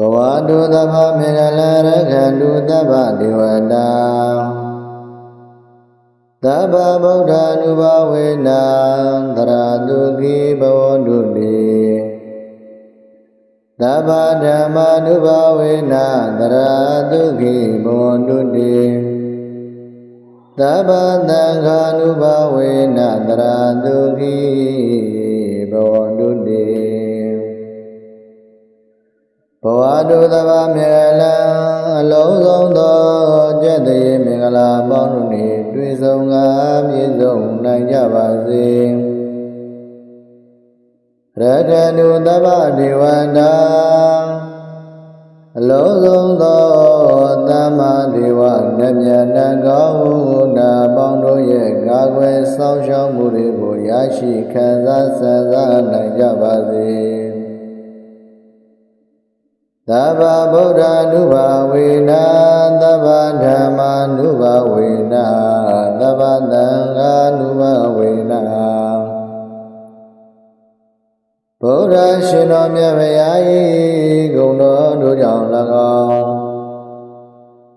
ဘဝတုသဗ္ဗမေရလရခန္တုသဗ္ဗဒေဝတာသဗ္ဗဗုဒ္ဓ ानु ဘဝေနံသရတုခိဘဝန္တုတိသဗ္ဗဓမ္မာနုဘဝေနသရတုခိဘဝန္တုတိသဗ္ဗသံဃာနုဘဝေနသရတုခိဘဝန္တုတိ ဘဝတုသဗ္ဗမေလံအလုံးစုံသောကျက်တည်းမင်္ဂလာပေါင်းတို့နှင့်တွေ့ဆုံကားပြည့်စုံနိုင်ကြပါစေရတနုသဗ္ဗဒေဝတာအလုံးစုံသောသမ္မာဒေဝနတ်မြတ်နတ်ကောင်းနာပေါင်းတို့ရဲ့ကာကွယ်ဆောင်ရှောက်မှုတွေကိုရရှိခံစားဆန္ဒနိုင်ကြပါစေ သဗ္ဗဗုဒ္ဓ ानु ဘဝေနသဗ္ဗဓမ္မာ ानु ဘဝေနသဗ္ဗသံဃာ ानु ဘဝေနဗုဒ္ဓရှင်တော်မြတ်ဗျာဤဂုဏ်တော်တို့ကြောင့်၎င်း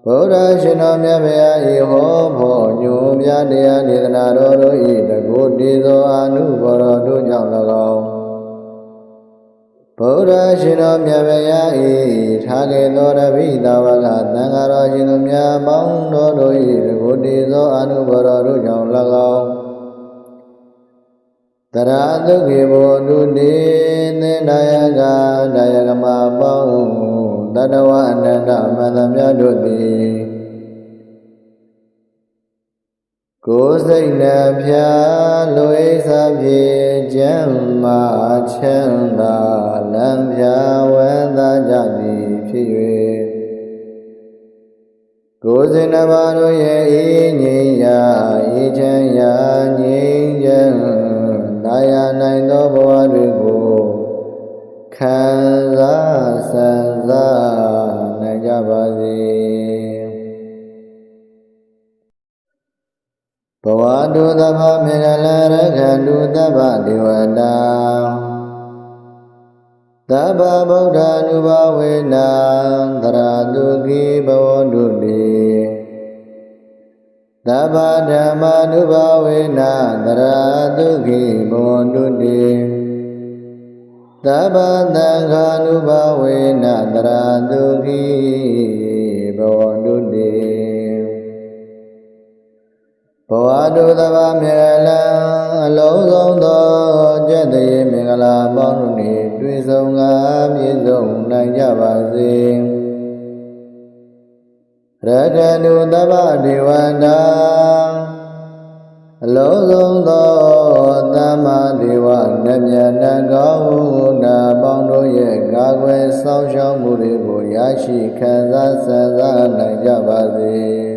ဗုဒ္ဓရှင်တော်မြတ်ဗျာဤဟောဖို့ညွန်ပြတရားဒေသနာတော်တို့ဤတကုတည်သောအာနုဘော်တော်တို့ကြောင့်၎င်း ဗုဒ္ဓရှင်တော်မြတ်ဗျာဤထားခဲ့သောတပိသာဝကသံဃာတော်ရှင်တို့များပေါင်းတော်တို့ဤတကုတည်သောအာနုဘော်တော်တို့ကြောင့်၎င်းတရာတုခေဘောတုတိသင်္ဒါယကဒါယကမပေါင်းတတဝအနန္တမန္တမြတ်တို့သည် ကိုယ်စိတ်နှဖျားလွေးစားဖြင့်ကျမ်းမာချမ်းသာလမ်းဖြာဝန္တာကြသည်ဖြစ်၍ကိုယ်စိတ်နှပါတို့ရဲ့ဤငြိမ်းရာဤချမ်းရာငြိမ်းချမ်းသာယာနိုင်သောဘဝတွေကိုခံစားဆံစားနိုင်ကြပါစေ ဘဝတုသဗ္ဗမေရလရခန္တုသဗ္ဗဒေဝတာသဗ္ဗဗုဒ္ဓ ानु ဘဝေနံသရတုခိဘဝန္တုတိသဗ္ဗဓမ္မာနုဘဝေနသရတုခိဘဝန္တုတိသဗ္ဗသံဃာနုဘဝေနသရတုခိဘဝန္တု ဘဝတုသဗ္ဗမေလံအလုံးစုံသောကျက်တည်းမင်္ဂလာပေါင်းတို့နှင့်တွေ့ဆုံကားပြည့်စုံနိုင်ကြပါစေရတနုသဗ္ဗဒေဝတာအလုံးစုံသောသမ္မာဒေဝနတ်မြတ်နတ်ကောင်းနာပေါင်းတို့ရဲ့ကာကွယ်ဆောင်ရှောက်မှုတွေကိုရရှိခံစားဆန္ဒနိုင်ကြပါစေ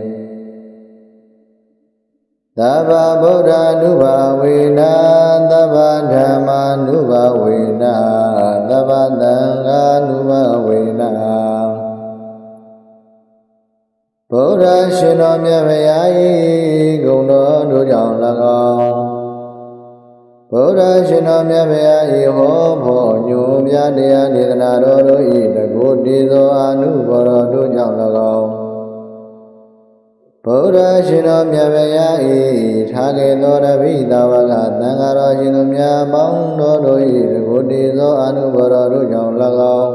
သဗ္ဗဗုဒ္ဓ ानु ဘဝေနသဗ္ဗဓမ္မာ ानु ဘဝေနသဗ္ဗသံဃာ ानु ဘဝေနဗုဒ္ဓရှင်တော်မြတ်ဗျာဤဂုဏ်တော်တို့ကြောင့်၎င်းဗုဒ္ဓရှင်တော်မြတ်ဗျာဤဟောဖို့ညွန်ပြတရားဒေသနာတော်တို့ဤတကုတည်သောအာနုဘော်တော်တို့ကြောင့်၎င်း ဗုဒ္ဓရှင်တော်မြတ်ဗျာဤထားခဲ့သောတပိသာဝကသံဃာတော်ရှင်တို့များပေါင်းတော်တို့ဤတကုတည်သောအာနုဘော်တော်တို့ကြောင့်၎င်း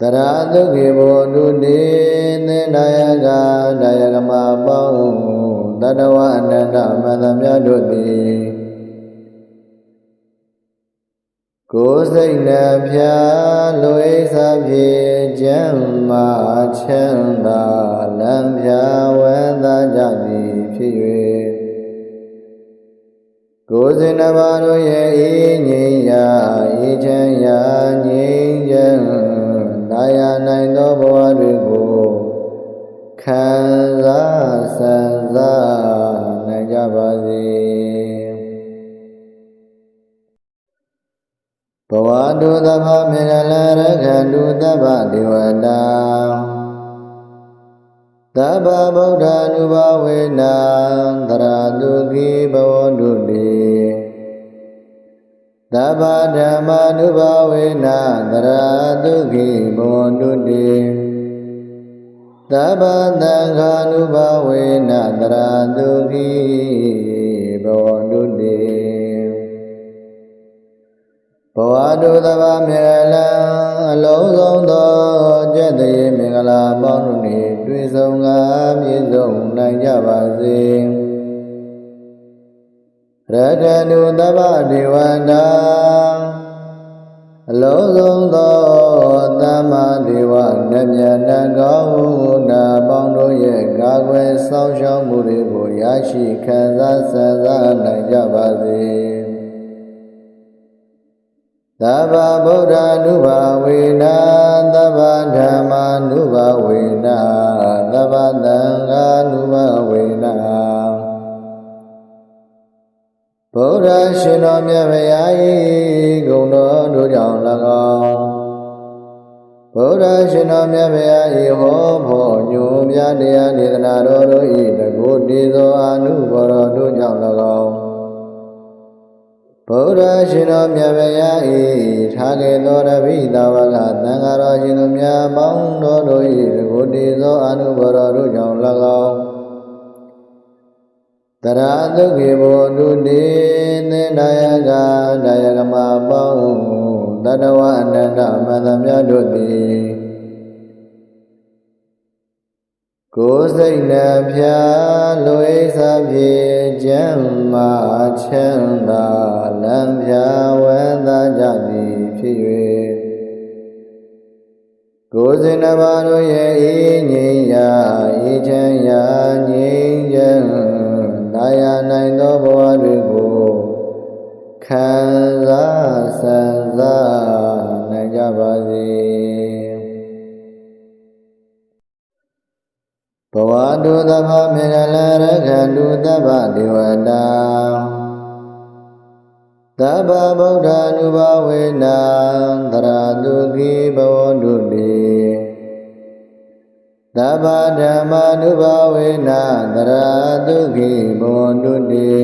တရာတုခေဘောတုတိသင်္ဒါယကဒါယကမပေါင်းတတဝအနန္တမန္တမြတ်တို့သည် ကိုယ်စိတ်နှဖျားလွေးစားဖြင့်ကျမ်းမာချမ်းသာလမ်းဖြာဝန္တာကြသည်ဖြစ်၍ကိုယ်စိတ်နှပါတို့ရဲ့ဤငြိမ်းရာဤချမ်းရာငြိမ်းချမ်းသာယာနိုင်သောဘဝတွေကိုခံစားဆံစားနိုင်ကြပါစေ ဝတုသဗ္ဗမေရလရခန္တုသဗ္ဗဒေဝတာသဗ္ဗဗုဒ္ဓ ानु ဘဝေနံသရတုခိဘဝန္တုတိသသဗ္ဗဓမ္မာနုဘာဝေနသရဒုက္ခိဘောတုတိသဗ္ဗသံဃာနုဘာဝေနသရဒုက္ခိဘောတု ဘဝတုသဗ္ဗမေလံအလုံးစုံသောကျက်တည်းမင်္ဂလာပေါင်းတို့နှင့်တွေ့ဆုံငါပြည့်စုံနိုင်ကြပါစေရတနုသဗ္ဗဒေဝတာအလုံးစုံသောသမ္မာဒေဝနတ်မြတ်နတ်ကောင်းနာပေါင်းတို့ရဲ့ကာကွယ်ဆောင်ရှောက်မှုတွေကိုရရှိခံစားဆံစားနိုင်ကြပါစေ သဗ္ဗဗုဒ္ဓ ानु ဘာဝေနသဗ္ဗဓမ္မာ ानु ဘာဝေနသဗ္ဗသံဃာ ानु ဘာဝေနဗုဒ္ဓရှင်တော်မြတ်ဗျာ၏ဂုဏ်တော်တို့ကြောင့်၎င်းဗုဒ္ဓရှင်တော်မြတ်ဗျာ၏ဟောဖို့ညွန်ပြတရားဒေသနာတော်တို့၏တကုတည်သောအာနုဘော်တော်တို့ကြောင့်၎င်း ဗုဒ္ဓရှင်တော်မြတ်ဗျာ၏ထားခဲ့သောတပိသာဝကသံဃာတော်ရှင်တို့များပေါင်းတော်တို့၏တကုတည်သောအာနုဘော်တော်တို့ကြောင့်၎င်းတရာသုခေဘောတုတိသေနာယကဒါယကမပေါင်းတတဝအနန္တမန္တမြတ်တို့သည် ကိုယ်စိတ်နှဖျားလွေးစားပြေကျမ်းမာချမ်းသာလမ်းဖြာဝန္တာကြသည်ဖြစ်၍ကိုယ်စိတ်နှပါတို့ရဲ့အေးငြိမ်ရာအေးချမ်းရာငြိမ်ချမ်းသာယာနိုင်သောဘဝတွေကိုခံစားဆံစားနိုင်ကြပါစေ ဘဝတုသဗ္ဗမေရလရခန္တုသဗ္ဗဒေဝတာသဗ္ဗဗုဒ္ဓ ानु ဘာဝေနသရတုခိဘဝတုတိသဗ္ဗဓမ္မာ ानु ဘာဝေနသရတုခိဘဝတုတိ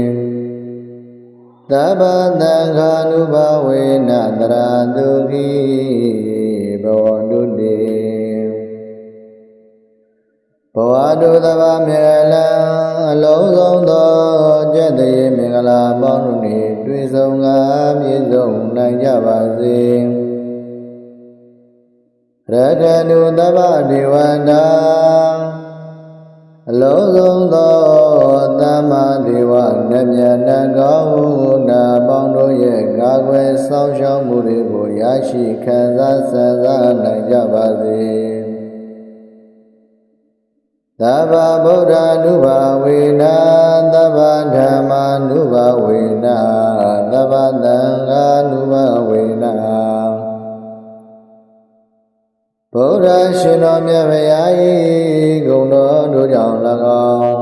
သဗ္ဗသံဃာ ानु ဘာဝေနသရတုခိဘဝတုတိ ဘဝတုသဗ္ဗမေလံအလုံးစုံသောကျက်တည်းမင်္ဂလာပေါင်းတို့နှင့်တွေ့ဆုံငါပြည့်စုံနိုင်ကြပါစေရတနုသဗ္ဗဒေဝတာအလုံးစုံသောသမ္မာဒေဝနတ်မြတ်နတ်ကောင်းနာပေါင်းတို့ရဲ့ကာကွယ်ဆောင်ရှောက်မှုတွေကိုရရှိခံစားဆံစားနိုင်ကြပါစေ သဗ္ဗဗုဒ္ဓ ानु ဘာဝေနသဗ္ဗဓမ္မာ ानु ဘာဝေနသဗ္ဗသံဃာ ानु ဘာဝေနဗုဒ္ဓရှင်တော်မြတ်ဗျာ၏ဂုဏ်တော်တို့ကြောင့်၎င်း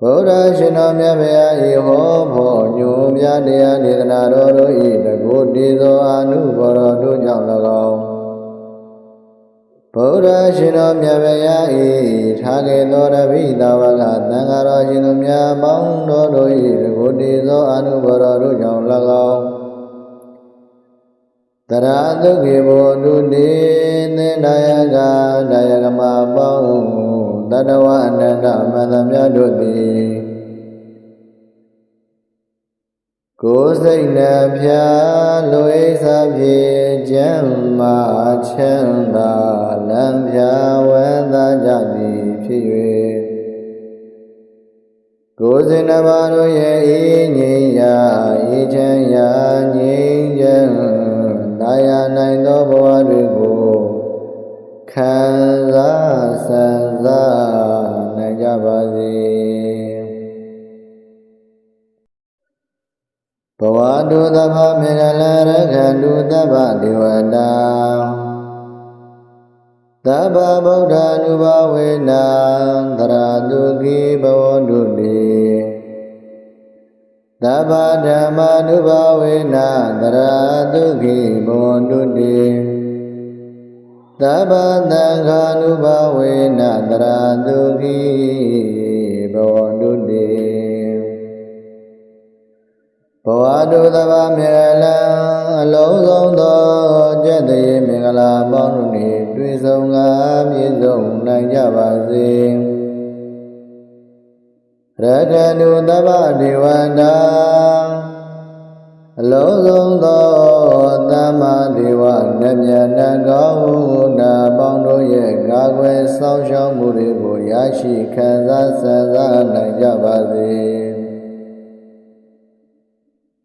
ဗုဒ္ဓရှင်တော်မြတ်ဗျာ၏ဟောဖို့ညွန်ပြတရားဒေသနာတော်တို့၏တကုတည်သောအာနုဘော်တော်တို့ကြောင့်၎င်း ဗုဒ္ဓရှင်တော်မြတ်ဗျာ၏ထားခဲ့သောတပိသာဝကသံဃာတော်ရှင်တို့များပေါင်းတော်တို့၏တကုတည်သောအာနုဘော်တော်တို့ကြောင့်၎င်းတရာသုခေဘောတုတိသေနာယကဒါယကမပေါင်းတတဝအနန္တမန္တမြတ်တို့သည် ကိုယ်စိတ်နှဖျားလွေးစားပြေကျမ်းမာချမ်းသာလမ်းဖြာဝန္တာကြသည်ဖြစ်၍ကိုယ်စိတ်နှပါတို့ရဲ့အေးငြိမ်ရာအေးချမ်းရာငြိမ်ချမ်းသာယာနိုင်သောဘဝတွေကိုခံစားဆံစားနိုင်ကြပါစေ ဘဝတုသဗ္ဗမေရလရခန္တုသဗ္ဗဒေဝတာသဗ္ဗဗုဒ္ဓ ानु ဘာဝေနသရတုခိဘဝတုတိသဗ္ဗဓမ္မာနုဘာဝေနသရတုခိဘဝတုတိသဗ္ဗသံဃာနုဘာဝေနသရတုခိဘဝတုတိ ဘဘဝတုသဘာမြေလံအလုံးစုံသောကျက်တရေမင်္ဂလာပေါင်းတို့နှင့်တွေ့ဆုံငါပြည့်စုံနိုင်ကြပါစေရတနုသဗ္ဗဒေဝန္တာအလုံးစုံသောသမ္မာဒေဝနမြတ်နကောင်းနာပေါင်းတို့ရဲ့ကာကွယ်ဆောင်ရှောက်မှုတွေကိုရရှိခံစားဆံစားနိုင်ကြပါစေ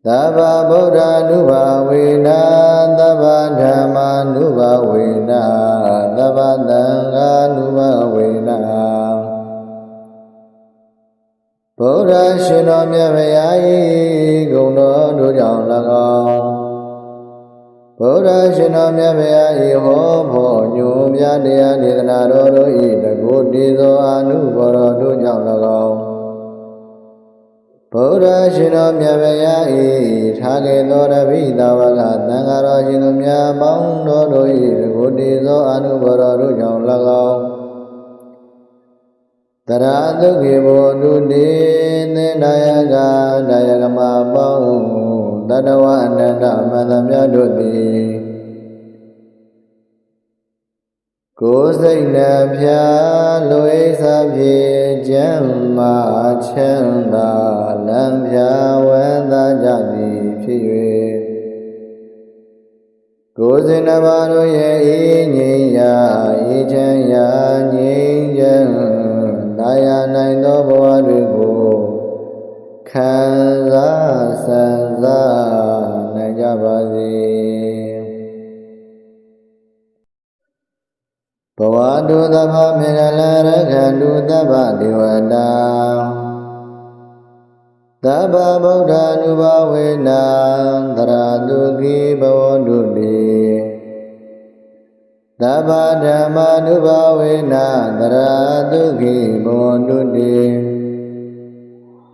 သဗ္ဗဗုဒ္ဓ ानु ဘာဝေနသဗ္ဗဓမ္မာ ानु ဘာဝေနသဗ္ဗသံဃာ ानु ဘာဝေနဗုဒ္ဓရှင်တော်မြတ်ဗျာဤဂုဏ်တော်တို့ကြောင့်၎င်းဗုဒ္ဓရှင်တော်မြတ်ဗျာဤဟောဖို့ညွန်ပြတရားဒေသနာတော်တို့ဤတကုတိသောအနုဘော်တော်တို့ကြောင့်၎င်း ဗုဒ္ဓရှင်တော်မြတ်ဗျာဤထားကေသောရပိသာဝကသံဃာတော်ရှင်တို့များပေါင်းတော်တို့ဤတကုတိသောအနုဘော်တော်တို့ကြောင့်၎င်းတရာတုခေဘောတုတိသေနာယကဒါယကမပေါင်းတတဝအနန္တမန္တမြတ်တို့သည် ကိုယ်စိတ်နှဖျားလွေးစားဖြင့်ကျမ်းမာချမ်းသာလမ်းဖြာဝန္တာကြသည်ဖြစ်၍ကိုယ်စိတ်နှပါတို့ရဲ့အေးငြိမ်ရာအေးချမ်းရာငြိမ်ချမ်းသာယာနိုင်သောဘဝတွေကိုခံစားဆံစားနိုင်ကြပါစေ ဝတုသဗ္ဗမေရလရခန္တုသဗ္ဗဒေဝတာသဗ္ဗဗုဒ္ဓ ानु ဘာဝေနသရတုခိဘဝတုတိသဗ္ဗဓမ္မာ ानु ဘာဝေနသရတုခိဘဝတုတိ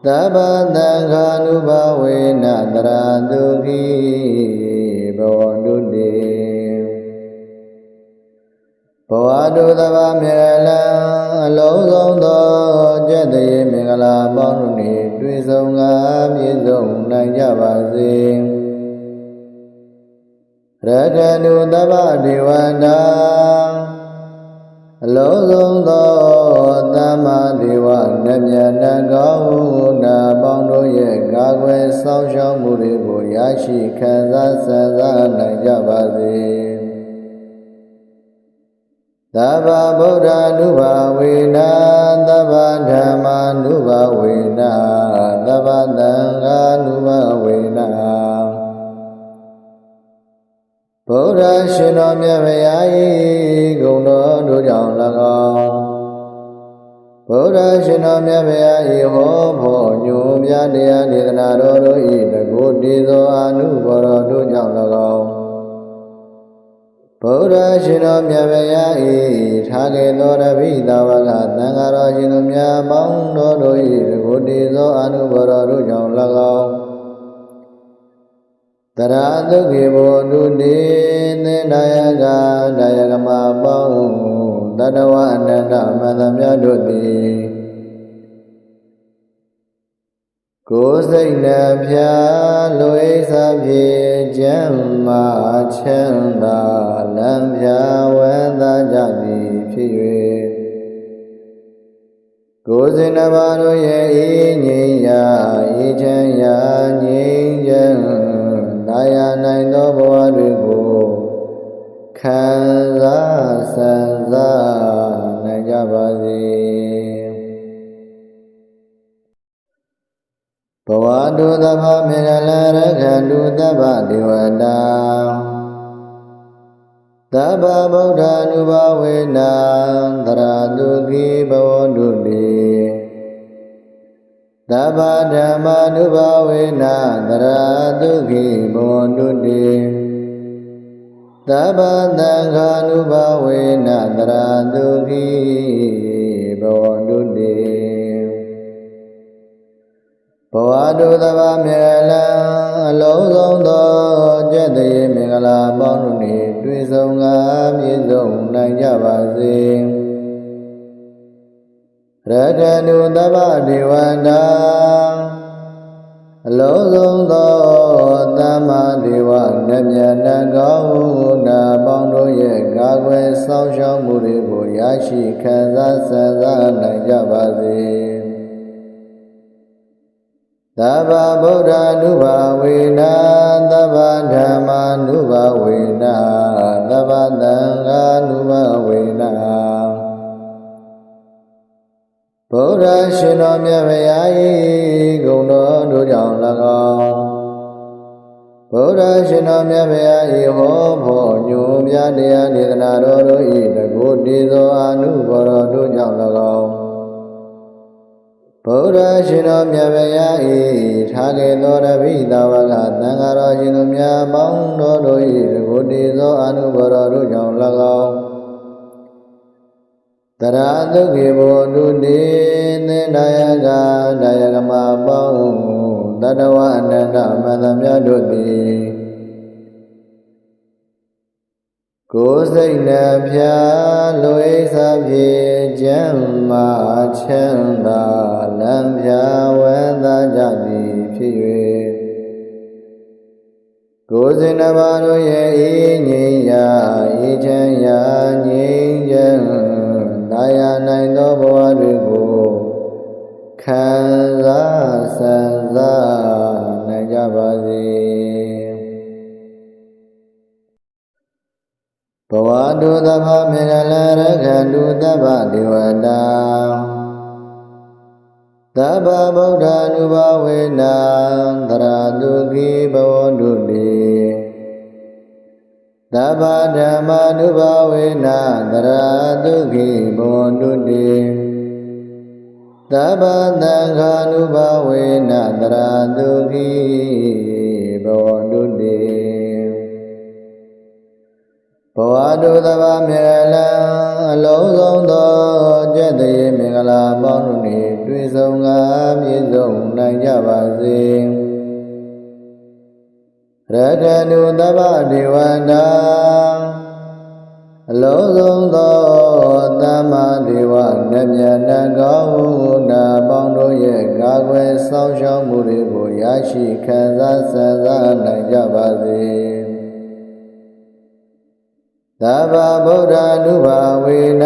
သဗ္ဗသံဃာ ानु ဘာဝေနသရတုခိဘဝတုတိ ဘဝတုသဗ္ဗမြေလံအလုံးစုံသောကျက်တရေမင်္ဂလာပေါင်းတို့နှင့်တွေ့ဆုံငါပြည့်စုံနိုင်ကြပါစေရတနုသဗ္ဗဒေဝန္တာအလုံးစုံသောသမ္မာဒေဝနမြတ်နကောင်းနာပေါင်းတို့ရဲ့ကာကွယ်ဆောင်ရှောက်မှုတွေကိုရရှိခံစားဆံစားနိုင်ကြပါစေ သဗ္ဗဗုဒ္ဓ ानु ဘာဝေနသဗ္ဗဓမ္မာ ानु ဘာဝေနသဗ္ဗသံဃာ ानु ဘာဝေနဗုဒ္ဓရှင်တော်မြတ်ဗျာဤဂုဏ်တော်တို့ကြောင့်၎င်းဗုဒ္ဓရှင်တော်မြတ်ဗျာဤဟောဖို့ညွန်ပြတရားဒေသနာတော်တို့ဤတကုတိသောအနုဘော်တော်တို့ကြောင့်၎င်း ဗုဒ္ဓရှင်တော်မြတ်ဗျာဤထားကေသောရပိသာဝကသံဃာတော်ရှင်တို့များပေါင်းတော်တို့ဤတကုတိသောအနုဘော်တော်တို့ကြောင့်၎င်းတရာတုခေဘောတုတိသေနာယကဒါယကမပေါင်းတတဝအနန္တမန္တမြတ်တို့သည် ကိုယ်စိတ်နှဖျားလွေးစားဖြင့်ကျမ်းမာချမ်းသာလမ်းဖြာဝန္တာကြသည်ဖြစ်၍ကိုယ်စိတ်နှပါတို့ရဲ့အေးငြိမ်ရာအေးချမ်းရာငြိမ်ချမ်းသာယာနိုင်သောဘဝတွေကိုခံစားဆံစား ဘဝတုသဗ္ဗမေရလရခန္တုသဗ္ဗဒေဝတာသဗ္ဗဗုဒ္ဓ ानु ဘာဝေနသရတုခိဘဝတုတိသဗ္ဗဓမ္မာ ानु ဘာဝေနသရတုခိဘဝတုတိသဗ္ဗသံဃာ ानु ဘာဝေနသရတုခိဘဝတုတိဘ ဝတုသဗ္ဗမြေလံအလုံးစုံသောကျက်တရေမင်္ဂလာပေါင်းတို့နှင့်တွေ့ဆုံငါပြည့်စုံနိုင်ကြပါစေရတနုသဗ္ဗဒေဝန္တာအလုံးစုံသောသမ္မာဒေဝနတ်မြတ်နတ်ကောင်းနာပေါင်းတို့ရဲ့ကာကွယ်ဆောင်ရှောက်မှုတွေကိုရရှိခံစားဆန္ဒနိုင်ကြပါစေ သဗ္ဗဗုဒ္ဓ ानु ဘာဝေနသဗ္ဗဓမ္မာ ानु ဘာဝေနသဗ္ဗသံဃာ ानु ဘာဝေနဗုဒ္ဓရှင်တော်မြတ်ဗျာ၏ဂုဏ်တော်တို့ကြောင့်၎င်းဗုဒ္ဓရှင်တော်မြတ်ဗျာ၏ဟောဖို့ညွန်ပြတရားဒေသနာတော်တို့၏တကုတည်သောအာနုဘော်တော်တို့ကြောင့်၎င်း ဗုဒ္ဓရှင်တော်မြတ်ဗျာ၏ထားခဲ့သောတပိသာဝကသံဃာတော်ရှင်တို့များပေါင်းတော်တို့၏တကုတည်သောအာနုဘော်တော်တို့ကြောင့်၎င်းတရာတုခေဘောတုတိသင်္ဒါယကဒါယကမပေါင်းတတဝအနန္တမန္တမြတ်တို့သည် ကိုယ်စိတ်နှဖျားလွေးစားဖြင့်ကျမ်းမာချမ်းသာလမ်းဖြာဝန္တာကြသည်ဖြစ်၍ကိုယ်စိတ်နှပါတို့ရဲ့ဤငြိမ်းရာဤချမ်းရာငြိမ်းချမ်းနာယနိုင်သောဘဝတွေကိုခံစားဆံစားနိုင်ကြပါစေ ဘဝတုသဗ္ဗမေရလရခန္တုသဗ္ဗဒေဝတာသဗ္ဗဗုဒ္ဓ ानु ဘဝေနံသရတုခိဘဝတုတိသဗ္ဗဓမ္မာနုဘဝေနသရတုခိဘဝတုတိသဗ္ဗသံဃာနုဘဝေနသရတုခိဘဝတုတိ ဘဝတုသဗ္ဗမေလံအလုံးစုံသောကျက်တရေမင်္ဂလာပေါင်းတို့နှင့်တွေ့ဆုံငါပြည့်စုံနိုင်ကြပါစေရတနုသဗ္ဗဒေဝတာအလုံးစုံသောသမ္မာဒေဝနတ်မြတ်နတ်ကောင်းနာပေါင်းတို့ရဲ့ကာကွယ်ဆောင်ရှောက်မှုတွေကိုရရှိခံစားဆန္ဒနိုင်ကြပါစေ သဗ္ဗဗုဒ္ဓ ानु ဘာဝေန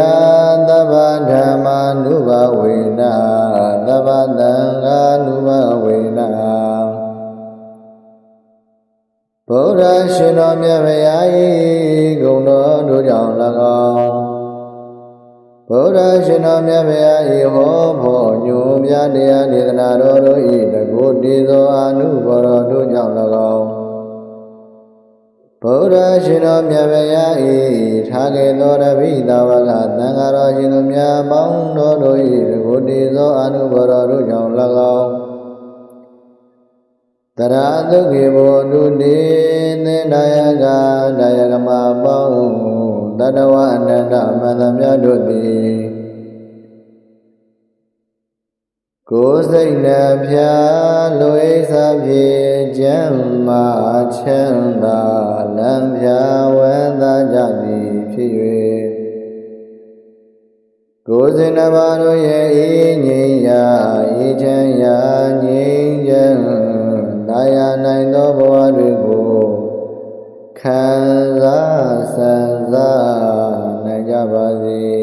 သဗ္ဗဓမ္မာ ानु ဘာဝေနသဗ္ဗသံဃာ ानु ဘာဝေနဗုဒ္ဓရှင်တော်မြတ်ဗျာ၏ဂုဏ်တော်တို့ကြောင့်၎င်းဗုဒ္ဓရှင်တော်မြတ်ဗျာ၏ဟောဖို့ညွန်ပြတရားဒေသနာတော်တို့၏တကုတည်သောအာနုဘော်တော်တို့ကြောင့်၎င်း ဗုဒ္ဓရှင်တော်မြတ်ဗျာ၏ထားခဲ့သောတပိသာဝကသံဃာတော်ရှင်တို့များပေါင်းတော်တို့၏တကုတည်သောအာနုဘော်တော်တို့ကြောင့်၎င်းတရာတုခေဘောတုတိသင်္ဒါယကဒါယကမပေါင်းတတဝအနန္တမန္တမြတ်တို့သည် ကိုယ်စိတ်နှဖျားလွေစားပြေကျမ်းမာချမ်းသာလမ်းပြဝဲသာကြသည်ဖြစ်၍ကိုယ်စိတ်နှပါတို့ရဲ့ဤငြိမ်းရာဤချမ်းရာငြိမ်းချမ်းနာရနိုင်သောဘဝတွေကိုခံစားစံစားနိုင်ကြပါစေ